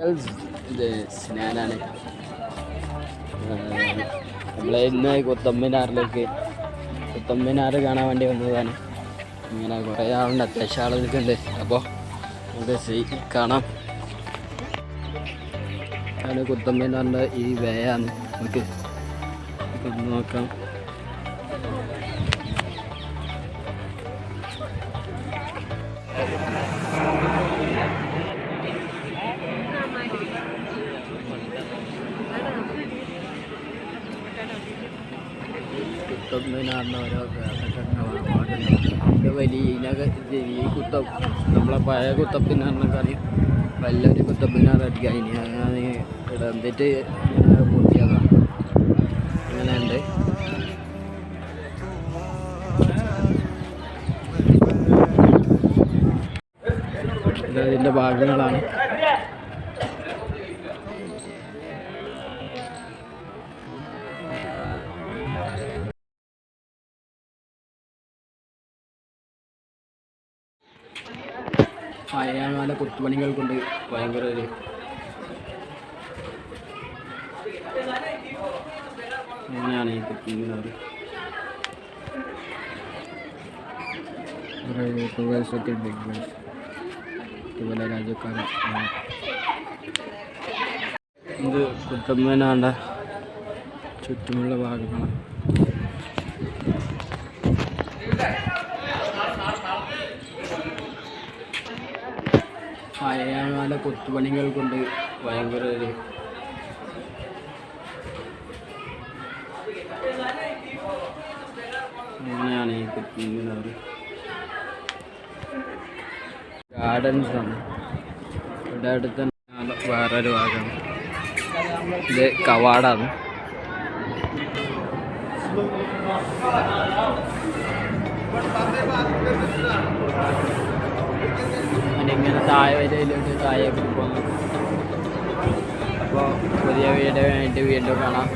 സ്നാനാണ്. നമ്മളെ ഇന്ന് കൊത്തമ്പിനാറിലേക്ക് കൊത്തമ്പിനാറ് കാണാൻ വേണ്ടി വന്നതാണ്. ഇങ്ങനെ കുറേ ആളുണ്ട് അത്യാവശ്യം ആളുകളൊക്കെ ഉണ്ട് അപ്പോൾ നമുക്ക് സീ- കാണാം. ആണ് കുത്തമ്മിനാറിന്റെ ഈ വേയാണ്. നമുക്ക് നോക്കാം. കുത്തമ്മിനാറിന്റെ ഓരോ ഇത് വലിയ ഈ കുത്തം നമ്മളെ പഴയ കുത്തപ്പിനാറിനൊക്കെ അറിയാം വലിയൊരു കുത്തപ്പിനാർ അടിക്കുക ഇനി അങ്ങനെ എന്നിട്ട് പൊട്ടിയതാണ് അങ്ങനെ ഉണ്ട് ഇത് അതിന്റെ ഭാഗങ്ങളാണ്. പഴയകാല കൊത്തുപണികൾ കൊണ്ട് ഭയങ്കര ഒരു അങ്ങനെയാണ് ഈ ബോസ് ഇതുപോലെ രാജ്യക്കാരൻ ഇത് കുത്തമ്മനാണ്ട ചുറ്റുമുള്ള ഭാഗങ്ങളാണ്. പഴയകാല കൊത്തുപണികൾ കൊണ്ട് ഭയങ്കര ഒരു അങ്ങനെയാണ് ഈ കുത്തിങ്ങനവർ ഗാർഡൻസ് ആണ്. ഇവിടെ അടുത്ത് വേറൊരു ഭാഗമാണ് ഇത് കവാടാണ്. അതിങ്ങനെ താഴെ വരയിലോട്ട് താഴെ പോകുന്നു അപ്പോൾ പുതിയ വീഡിയോ വേണ്ടി വീണ്ടും കാണാം.